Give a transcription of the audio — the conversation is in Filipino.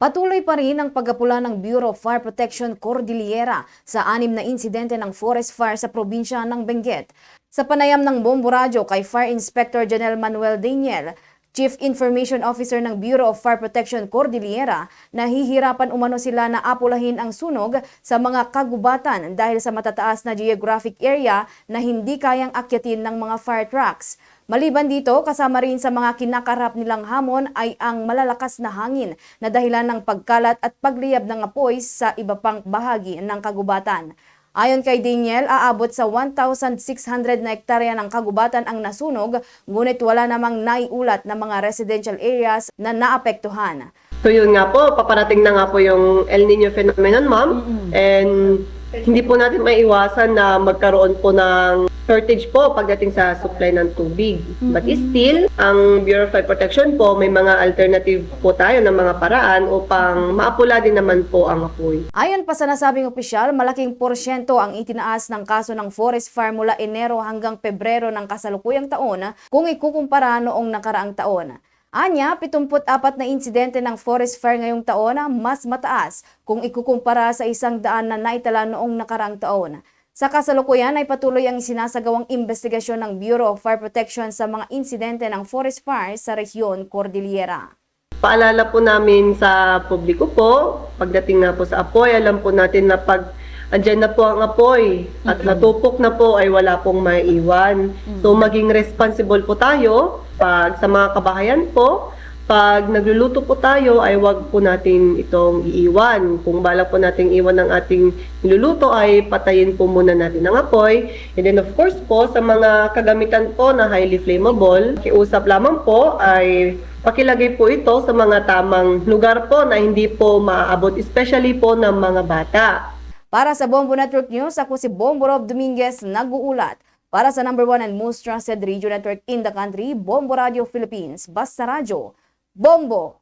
Patuloy pa rin ang pagkapula ng Bureau of Fire Protection Cordillera sa anim na insidente ng forest fire sa probinsya ng Benguet. Sa panayam ng Bombo Radio kay Fire Inspector General Manuel Daniel, Chief Information Officer ng Bureau of Fire Protection Cordillera, nahihirapan umano sila na apulahin ang sunog sa mga kagubatan dahil sa matataas na geographic area na hindi kayang akyatin ng mga fire trucks. Maliban dito, kasama rin sa mga kinakarap nilang hamon ay ang malalakas na hangin na dahilan ng pagkalat at pagliyab ng apoy sa iba pang bahagi ng kagubatan. Ayon kay Daniel, aabot sa 1,600 na hektarya ng kagubatan ang nasunog, ngunit wala namang naiulat na mga residential areas na naapektuhan. So yun nga po, paparating na nga po yung El Nino phenomenon, ma'am. And hindi po natin maiwasan na magkaroon po ng shortage po pagdating sa supply ng tubig. But still, ang Bureau of Fire Protection po, may mga alternative po tayo ng mga paraan upang maapula din naman po ang apoy. Ayon pa sa nasabing opisyal, malaking porsyento ang itinaas ng kaso ng forest fire mula Enero hanggang Pebrero ng kasalukuyang taon kung ikukumpara noong nakaraang taon. Anya, 74 na insidente ng forest fire ngayong taon mas mataas kung ikukumpara sa isang daan na naitala noong nakaraang taon. Sa kasalukuyan ay patuloy ang sinasagawang investigasyon ng Bureau of Fire Protection sa mga insidente ng forest fire sa rehiyon Cordillera. Paalala po namin sa publiko po, pagdating na po sa apoy, alam po natin na pag andyan na po ang apoy at natupok na po ay wala pong maiiwan. So maging responsible po tayo pag sa mga kabahayan po, pag nagluluto po tayo ay wag po natin itong iiwan. Kung bala po nating iwan ng ating niluluto ay patayin po muna natin ang apoy. And then of course po sa mga kagamitan po na highly flammable, kiusap lamang po ay pakilagay po ito sa mga tamang lugar po na hindi po maaabot, especially po ng mga bata. Para sa Bombo Network News, ako si Bombo Rob Dominguez, nag-uulat. Para sa number one and most trusted radio network in the country, Bombo Radio Philippines. Basta Radio. Bombo!